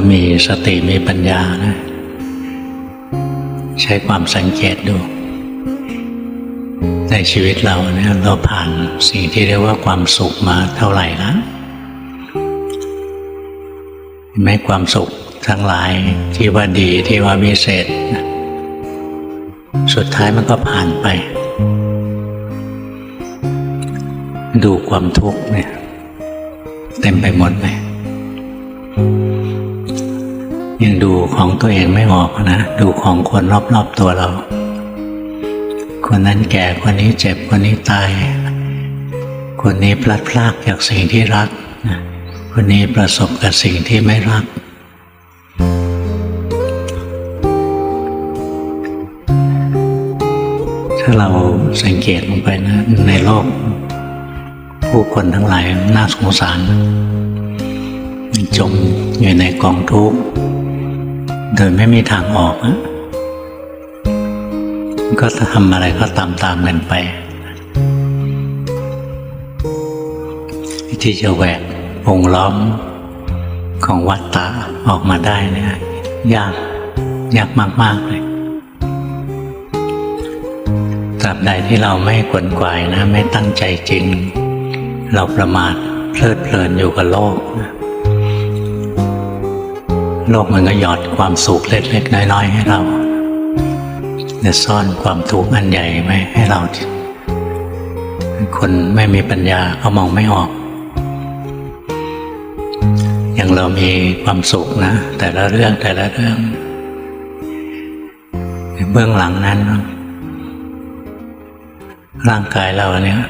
ก็มีสติมีปัญญานะ ใช้ความสังเกตดู ในชีวิตเราเนี่ยเราผ่านสิ่งที่เรียกว่าความสุขมาเท่าไหร่แล้วไหมความสุขทั้งหลายที่ว่าดีที่ว่าวิเศษ สุดท้ายมันก็ผ่านไป ดูความทุกข์เนี่ย เต็มไปหมดเลย ดูของตัวเองไม่ออกนะ ดูของคนรอบๆตัวเรา คนนั้นแก่คนนี้เจ็บคนนี้ตาย คนนี้พลัดพรากจากสิ่งที่รัก คนนี้ประสบกับสิ่งที่ไม่รัก ถ้าเราสังเกตลงไปนะ ในโลก ผู้คนทั้งหลายน่าสงสารจมอยู่ในกองทุกข์ โดยไม่มีทางออกก็ทำอะไรก็ตามตามๆกันไปที่จะแหวกวงล้อมของวัฏฏะออกมาได้เนี่ยยากยากมาก ๆ เลยตราบใดที่เราไม่ขวนขวายนะ ไม่ตั้งใจจริง เราประมาทเพลิดเพลินอยู่กับโลกนะ โลกมันก็หยอดความสุขเล็กๆน้อยๆให้เราแต่ซ่อนความทุกข์อันใหญ่ไว้ให้เรา คนไม่มีปัญญาก็มองไม่ออก อย่างเรามีความสุขนะ แต่ละเรื่องแต่ละเรื่อง เบื้องหลังนั้น ร่างกายเราเนี่ย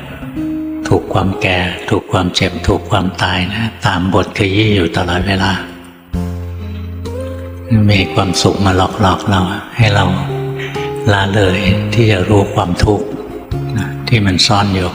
ถูกความแก่ ถูกความเจ็บ ถูกความตายนะ ตามบทขยี้อยู่ตลอดเวลา มีความสุขมาหลอกหลอกเราให้เราละเลยที่จะรู้ความทุกข์ที่มันซ่อนอยู่